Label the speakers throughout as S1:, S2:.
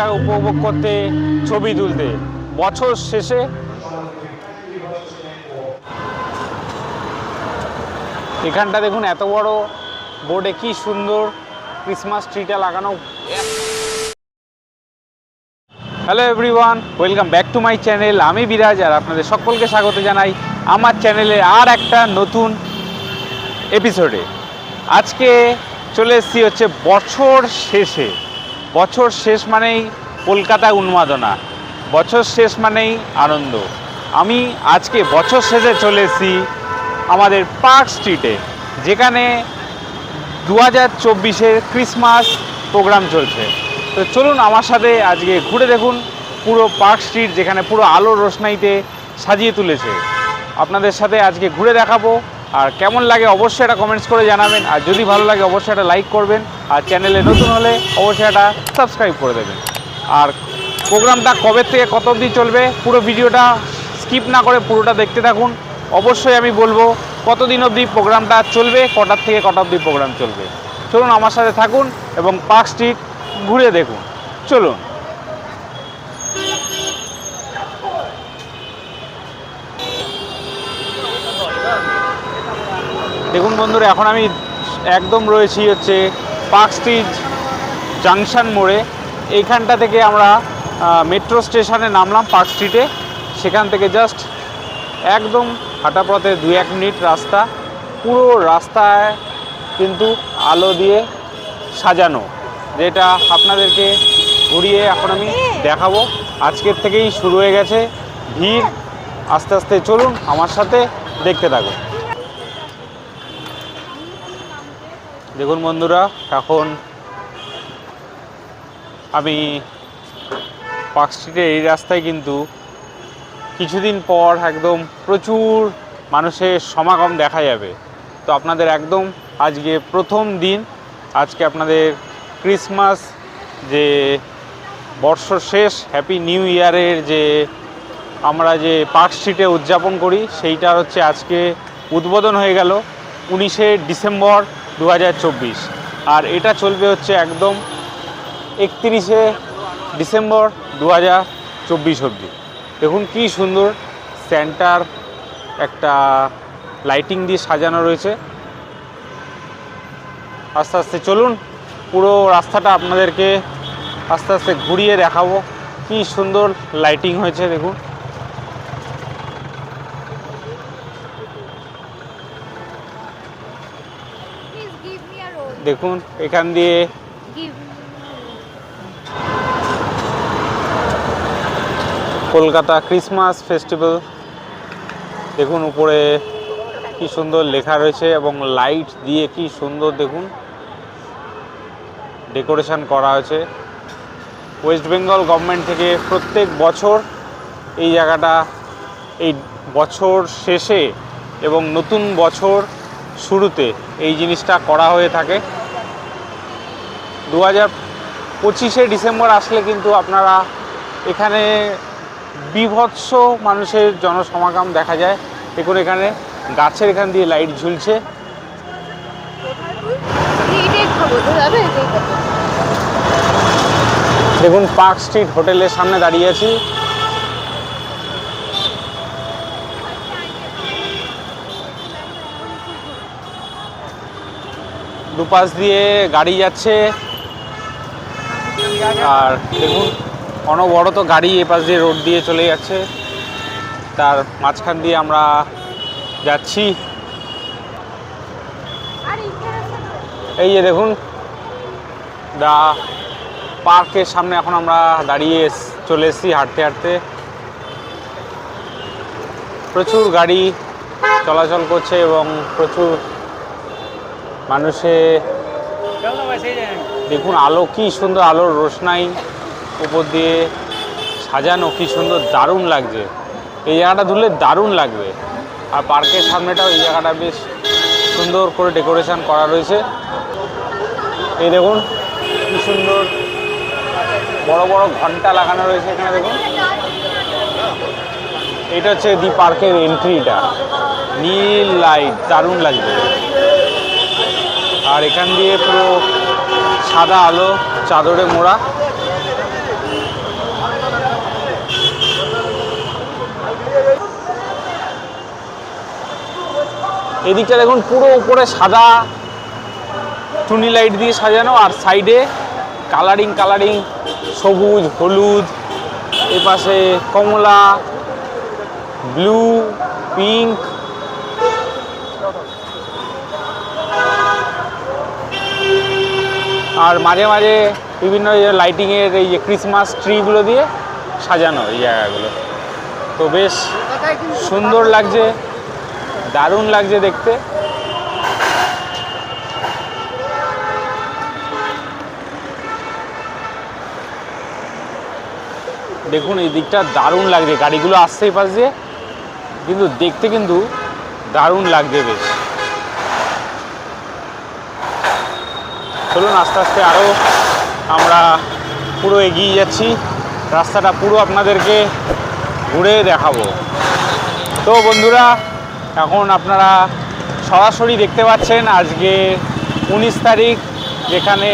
S1: ফেস্টিভ্যালটা উপভোগ করতে ছবি তুলতে। বছর শেষে এখানটা দেখুন, এত বড় বোর্ডে কি সুন্দর ক্রিসমাস ট্রিটা লাগানো। Hello everyone welcome back to my channel আমি বিরাজ আর আপনাদের সকলকে স্বাগত জানাই আমার চ্যানেলে আর একটা নতুন এপিসোডে আজকে চলে এসেছি হচ্ছে বছর শেষে। বছর শেষ মানেই কলকাতা উন্মাদনা, বছর শেষ মানেই আনন্দ। আমি আজকে বছর শেষে চলে আমাদের পার্ক স্ট্রিটে, যেখানে দু হাজার চব্বিশের ক্রিসমাস প্রোগ্রাম চলছে। তো চলুন আমার সাথে আজকে ঘুরে দেখুন পুরো পার্ক স্ট্রিট, যেখানে পুরো আলোর রোশনাইতে সাজিয়ে তুলেছে। আপনাদের সাথে আজকে ঘুরে দেখাবো আর কেমন লাগে অবশ্যই এটা কমেন্টস করে জানাবেন। আর যদি ভালো লাগে, অবশ্যই এটা লাইক করবেন। আর চ্যানেলে নতুন হলে অবশ্যই এটা সাবস্ক্রাইব করে দেবেন। আর প্রোগ্রামটা কবে থেকে কত অবধি চলবে, পুরো ভিডিওটা স্কিপ না করে পুরোটা দেখতে থাকুন। অবশ্যই আমি বলব, কতদিন অবধি প্রোগ্রামটা চলবে, কটার থেকে কটা অবধি প্রোগ্রাম চলবে। চলুন আমার সাথে থাকুন এবং পার্ক স্ট্রিট ঘুরে দেখুন। চলুন। দেখুন বন্ধুরা এখন আমি একদম রয়েছি হচ্ছে পার্ক স্ট্রিট জাংশন মোড়ে। এইখানটা থেকে আমরা মেট্রো স্টেশনে নামলাম পার্ক স্ট্রিটে। সেখান থেকে জাস্ট একদম হাঁটা পথে দু এক মিনিট রাস্তা। পুরো রাস্তায় কিন্তু আলো দিয়ে সাজানো যেটা আপনাদেরকে ঘুরিয়ে এখন আমি দেখাবো। আজকের থেকেই শুরু হয়ে গেছে ভিড়। আস্তে আস্তে চলুন আমার সাথে দেখতে থাকুন। দেখুন বন্ধুরা, এখন আমি পার্ক স্ট্রিটের এই রাস্তায় কিন্তু কিছুদিন পর একদম প্রচুর মানুষের সমাগম দেখা যাবে। তো আপনাদের একদম আজকে প্রথম দিন, আজকে আপনাদের ক্রিসমাস, যে বর্ষ শেষ, হ্যাপি নিউ ইয়ারের যে আমরা যে পার্ক স্ট্রিটে উদযাপন করি, সেইটা হচ্ছে আজকে উদ্বোধন হয়ে গেল উনিশে ডিসেম্বর। দু হাজার চব্বিশ। আর এটা চলবে হচ্ছে একদম একত্রিশে ডিসেম্বর দু হাজার চব্বিশ অবধি। দেখুন কী সুন্দর সেন্টার একটা লাইটিং দিয়ে সাজানো রয়েছে। আস্তে আস্তে চলুন, পুরো রাস্তাটা আপনাদেরকে আস্তে আস্তে ঘুরিয়ে দেখাবো। কী সুন্দর লাইটিং হয়েছে, দেখুন। দেখুন এখান দিয়ে কলকাতা ক্রিসমাস ফেস্টিভ্যাল দেখুন উপরে কি সুন্দর লেখা রয়েছে এবং লাইট দিয়ে কি সুন্দর দেখুন ডেকোরেশন করা হয়েছে। ওয়েস্ট বেঙ্গল গভর্নমেন্ট থেকে প্রত্যেক বছর এই জায়গাটা এই বছর শেষে এবং নতুন বছর শুরুতে এই জিনিসটা করা হয়ে থাকে। দু হাজার পঁচিশে ডিসেম্বর আসলে কিন্তু আপনারা এখানে বিভৎস মানুষের জনসমাগম দেখা যায়। দেখুন এখানে গাছের এখান দিয়ে লাইট ঝুলছে। দেখুন পার্ক স্ট্রিট হোটেলের সামনে দাঁড়িয়ে আছি। দুপাশ দিয়ে গাড়ি যাচ্ছে। আর দেখুন, অনবরত গাড়ি এপাশ দিয়ে রোড দিয়ে চলে যাচ্ছে। তার মাঝখান দিয়ে আমরা যাচ্ছি। এই যে দেখুন, দা পার্কের সামনে এখন আমরা দাঁড়িয়ে চলে এসেছি হাঁটতে হাঁটতে। প্রচুর গাড়ি চলাচল করছে এবং প্রচুর মানুষে দেখুন, আলো কি সুন্দর, আলোর রোশনাই উপর দিয়ে সাজানো, কি সুন্দর, দারুণ লাগছে। এই জায়গাটা ধরলে দারুণ লাগবে। আর পার্কের সামনেটাও এই জায়গাটা বেশ সুন্দর করে ডেকোরেশন করা রয়েছে। এই দেখুন, কি সুন্দর, বড় বড় ঘণ্টা লাগানো রয়েছে এখানে, দেখুন। এটা হচ্ছে দি পার্কের এন্ট্রিটা নীল লাইট দারুণ লাগবে আর এখান দিয়ে পুরো সাদা আলো, চাদরে মোড়া। এদিকটা দেখুন, পুরো উপরে সাদা টুনি লাইট দিয়ে সাজানো, আর সাইডে কালারিং কালারিং সবুজ, হলুদ, এপাশে কমলা, ব্লু, পিঙ্ক আর মাঝে মাঝে বিভিন্ন লাইটিংয়ের এই যে ক্রিসমাস ট্রিগুলো দিয়ে সাজানো এই জায়গাগুলো। তো বেশ সুন্দর লাগছে, দারুণ লাগছে দেখতে। দেখুন, এই দিকটা দারুণ লাগছে, গাড়িগুলো আসছে পাশ দিয়ে। কিন্তু দেখতে কিন্তু দারুণ লাগছে বেশ। চলুন আস্তে আস্তে আরও আমরা পুরো এগিয়ে যাচ্ছি। রাস্তাটা পুরো আপনাদেরকে ঘুরে দেখাবো। তো বন্ধুরা, এখন আপনারা সরাসরি দেখতে পাচ্ছেন আজকে উনিশ তারিখ, যেখানে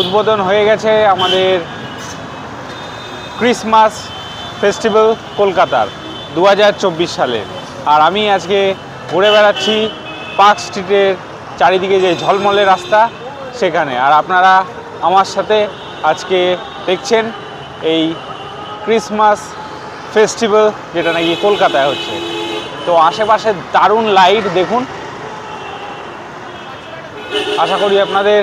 S1: উদ্বোধন হয়ে গেছে আমাদের ক্রিসমাস ফেস্টিভ্যাল কলকাতার দু হাজার চব্বিশ সালে। আর আমি আজকে ঘুরে বেড়াচ্ছি পার্ক স্ট্রিটের চারিদিকে যে ঝলমলে রাস্তা সেখানে। আর আপনারা আমার সাথে আজকে দেখছেন এই ক্রিসমাস ফেস্টিভ্যাল, যেটা নাকি কলকাতায় হচ্ছে। তো আশেপাশে দারুণ লাইট দেখুন। আশা করি আপনাদের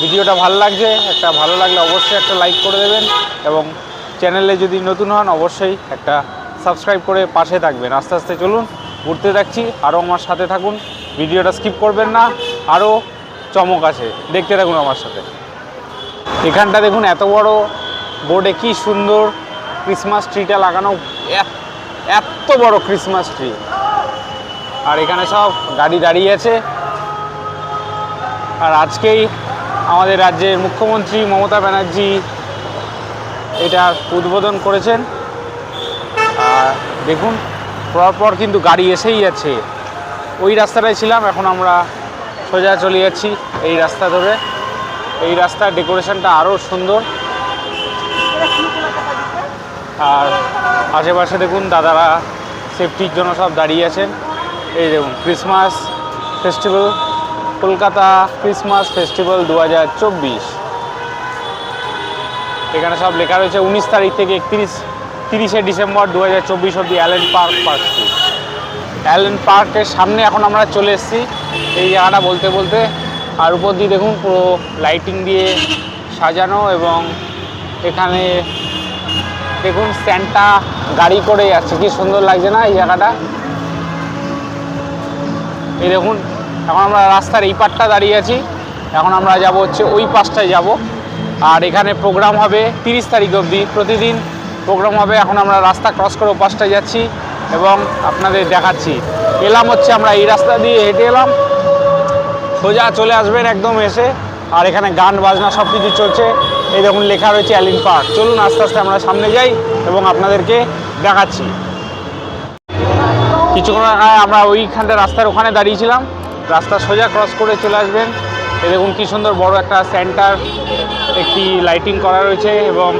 S1: ভিডিওটা ভালো লাগছে। একটা ভালো লাগলে অবশ্যই একটা লাইক করে দেবেন এবং চ্যানেলে যদি নতুন হন, অবশ্যই একটা সাবস্ক্রাইব করে পাশে থাকবেন। আস্তে আস্তে চলুন, ঘুরতে থাকছি। আরও আমার সাথে থাকুন। ভিডিওটা স্কিপ করবেন না। আরও চমক আছে। দেখতে থাকুন আমার সাথে। এখানটা দেখুন, এত বড় বোর্ডে কি সুন্দর ক্রিসমাস ট্রিটা লাগানো। এত- বড় ক্রিসমাস ট্রি আর এখানে সব গাড়ি দাঁড়িয়ে আছে। আর আজকেই আমাদের রাজ্যের মুখ্যমন্ত্রী মমতা ব্যানার্জি এটা উদ্বোধন করেছেন। আর দেখুন, পরপর কিন্তু গাড়ি এসেই যাচ্ছে। ওই রাস্তাটায় ছিলাম, এখন আমরা সোজা চলে যাচ্ছি এই রাস্তা ধরে। এই রাস্তার ডেকোরেশনটা আরও সুন্দর। আর আশেপাশে দেখুন দাদারা সেফটির জন্য সব দাঁড়িয়ে আছেন। এই দেখুন Christmas festival Kolkata Christmas festival দু হাজার চব্বিশ। এখানে সব লেখা রয়েছে উনিশ তারিখ থেকে একত্রিশ, তিরিশে ডিসেম্বর দু হাজার চব্বিশ অব্দি অ্যালেন পার্ক পার্ক অ্যালেন পার্কের সামনে এখন আমরা চলে এসেছি। এই জায়গাটা বলতে বলতে আর উপর দিয়ে দেখুন পুরো লাইটিং দিয়ে সাজানো এবং এখানে দেখুন স্যান্টা গাড়ি করে যাচ্ছে। কি সুন্দর লাগছে না এই জায়গাটা? এই দেখুন, এখন আমরা রাস্তার এই পাশটা দাঁড়িয়ে আছি। এখন আমরা যাব হচ্ছে ওই পাশটায় যাব। আর এখানে প্রোগ্রাম হবে তিরিশ তারিখ অবধি প্রতিদিন। প্রোগ্রাম হবে, এখন আমরা রাস্তা ক্রস করে ও পাশটায় যাচ্ছি এবং আপনাদের দেখাচ্ছি। এলাম হচ্ছে আমরা এই রাস্তা দিয়ে হেঁটে এলাম। সোজা চলে আসবেন একদম এসে, আর এখানে গান, বাজনা সব কিছু চলছে। এই দেখুন লেখা রয়েছে অ্যালিন পার্ক। চলুন আস্তে আস্তে আমরা সামনে যাই এবং আপনাদেরকে দেখাচ্ছি। কিছুক্ষণ আগে আমরা ওইখানটা রাস্তার ওখানে দাঁড়িয়েছিলাম। রাস্তা সোজা ক্রস করে চলে আসবেন। এই দেখুন কি সুন্দর বড় একটা সেন্টার একটি লাইটিং করা রয়েছে এবং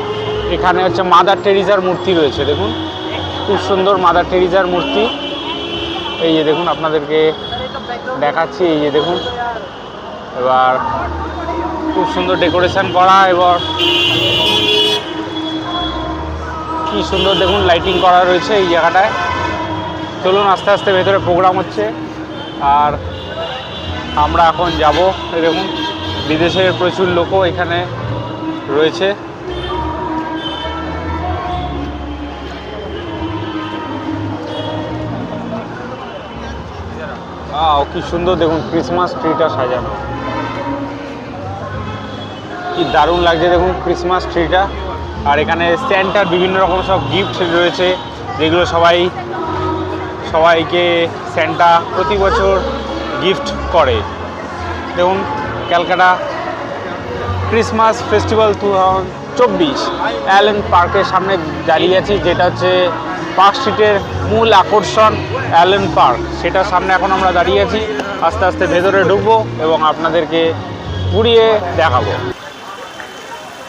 S1: এখানে হচ্ছে মাদার টেরিজার মূর্তি রয়েছে, দেখুন। খুব সুন্দর মাদার টেরিজার মূর্তি। এই যে দেখুন আপনাদেরকে দেখাচ্ছি, এই যে দেখুন। এবার খুব সুন্দর ডেকোরেশন করা, এবার কি সুন্দর দেখুন লাইটিং করা রয়েছে এই জায়গাটায়। চলুন আস্তে আস্তে ভেতরে প্রোগ্রাম হচ্ছে। আর আমরা এখন যাব দেখুন, বিদেশের প্রচুর লোকও এখানে রয়েছে। কি সুন্দর দেখুন ক্রিসমাস ট্রিটা সাজানো। কি দারুণ লাগছে দেখুন ক্রিসমাস ট্রিটা আর এখানে স্ট্যান্ডটার বিভিন্ন রকম সব গিফট রয়েছে, যেগুলো সবাই, সবাইকে স্যান্টা প্রতি বছর গিফট করে। দেখুন, ক্যালকাটা ক্রিসমাস ফেস্টিভ্যাল টু চব্বিশ অ্যালেন পার্কের সামনে দাঁড়িয়ে আছি, যেটা হচ্ছে পার্ক স্ট্রিটের মূল আকর্ষণ অ্যালেন পার্ক সেটার সামনে এখন আমরা দাঁড়িয়ে আছি, আস্তে আস্তে ভেতরে ঢুকবো এবং আপনাদেরকে ঘুরিয়ে দেখাবো।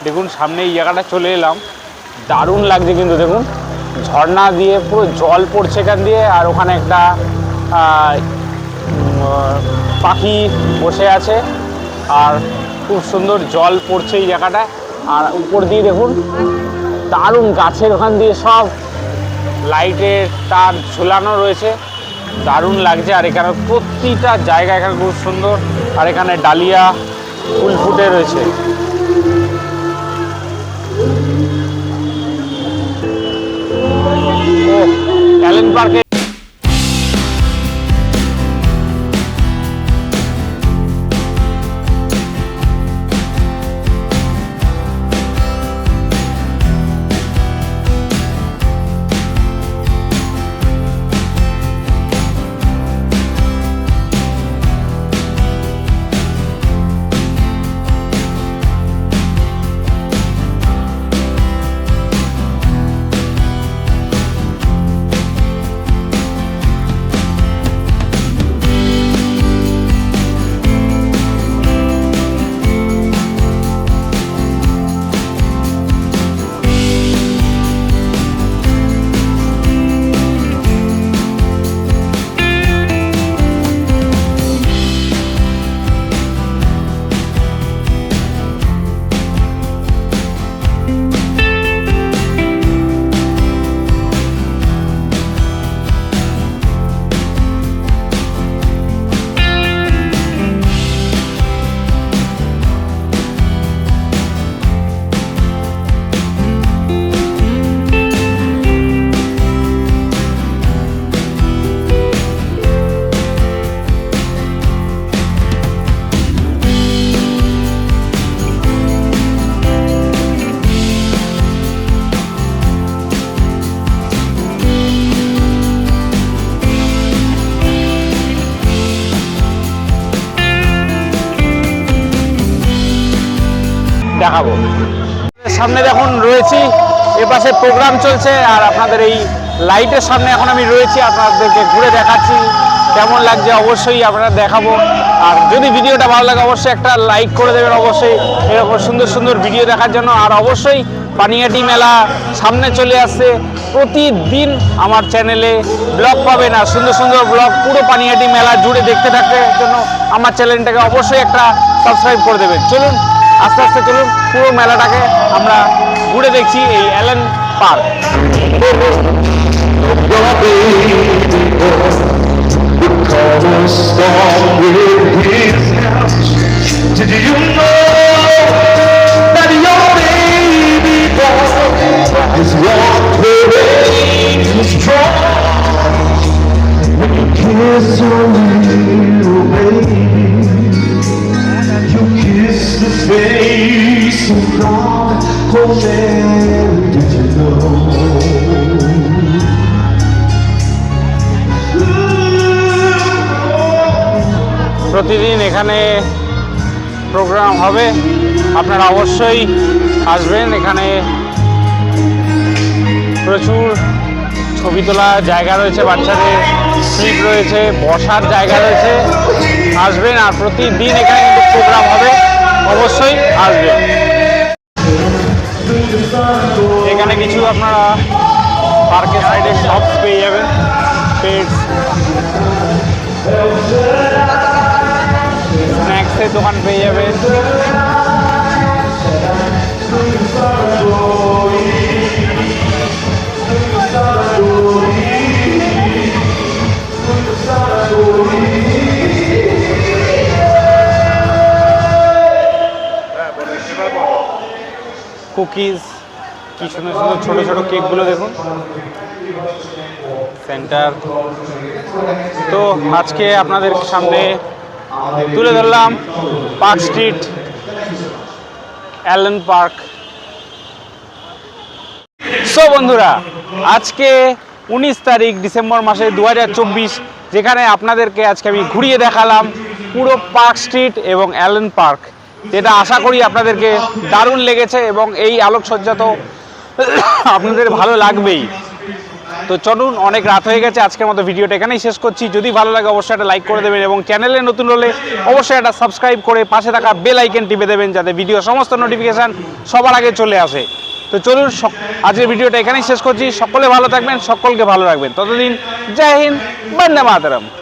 S1: দেখুন, সামনে এই জায়গাটা চলে এলাম। দারুণ লাগছে কিন্তু দেখুন, ঝর্ণা দিয়ে পুরো জল পড়ছে এখান দিয়ে, আর ওখানে একটা পাখি বসে আছে, আর খুব সুন্দর জল পড়ছে এই জায়গাটায় আর উপর দিয়ে দেখুন, দারুণ গাছের ওখান দিয়ে সব লাইটের তার ঝুলানো রয়েছে। দারুণ লাগছে, আর এখানে প্রতিটা জায়গা এখানে খুব সুন্দর, আর এখানে ডালিয়া ফুল ফুটে রয়েছে। ও ট্যালেন্ট পার্কে দেখাবো। সামনে দেখুন রয়েছি এপাশে প্রোগ্রাম চলছে, আর আপনাদের এই লাইটের সামনে এখন আমি রয়েছি, আপনাদেরকে ঘুরে দেখাচ্ছি, কেমন লাগছে অবশ্যই আপনারা দেখাবো। আর যদি ভিডিওটা ভালো লাগে, অবশ্যই একটা লাইক করে দেবেন, অবশ্যই এরকম সুন্দর সুন্দর ভিডিও দেখার জন্য। আর অবশ্যই পানিয়াটি মেলা সামনে চলে আসছে, প্রতিদিন আমার চ্যানেলে ব্লগ পাবেন, আর সুন্দর সুন্দর ব্লগ পুরো পানিয়াটি মেলা জুড়ে দেখতে থাকার জন্য আমার চ্যানেলটাকে অবশ্যই একটা সাবস্ক্রাইব করে দেবেন। চলুন আস্তে আস্তে চলুন পুরো মেলাটাকে আমরা ঘুরে দেখছি এই Allen park.
S2: Face. Oh, Mary, did you know?
S1: প্রতিদিন এখানে প্রোগ্রাম হবে আপনারা অবশ্যই আসবেন এখানে প্রচুর ছবি তোলার জায়গা রয়েছে বাচ্চাদের সিট রয়েছে বসার জায়গা রয়েছে আসবেন আর প্রতিদিন এখানে কিন্তু প্রোগ্রাম হবে অবশ্যই আসবেন এখানে কিছু আপনারা পার্কের সাইডে শপস পেয়ে যাবেন। স্ন্যাক্সের দোকান পেয়ে যাবেন। কুকিজ কি সুন্দর সুন্দর ছোট ছোট কেকগুলো দেখুন। সেন্টার তো আজকে আপনাদের সামনে তুলে ধরলাম park street Allen park so বন্ধুরা, আজকে উনিশ তারিখ ডিসেম্বর মাসে দু হাজার চব্বিশ, যেখানে আপনাদেরকে আজকে আমি ঘুরিয়ে দেখালাম পুরো পার্ক স্ট্রিট এবং অ্যালেন পার্ক যেটা আশা করি আপনাদেরকে দারুণ লেগেছে এবং এই আলোকসজ্জা তো আপনাদের ভালো লাগবেই। তো চলুন, অনেক রাত হয়ে গেছে, আজকের মতো ভিডিওটা এখানেই শেষ করছি। যদি ভালো লাগে, অবশ্যই একটা লাইক করে দেবেন এবং চ্যানেলে নতুন হলে অবশ্যই একটা সাবস্ক্রাইব করে পাশে থাকা বেল আইকন টিপে দেবেন যাতে ভিডিও সমস্ত নোটিফিকেশান সবার আগে চলে আসে। তো চলুন আজকের ভিডিওটা এখানেই শেষ করছি। সকলে ভালো থাকবেন, সকলকে ভালো রাখবেন। ততদিন, জয় হিন্দ, বন্দে মাতরম।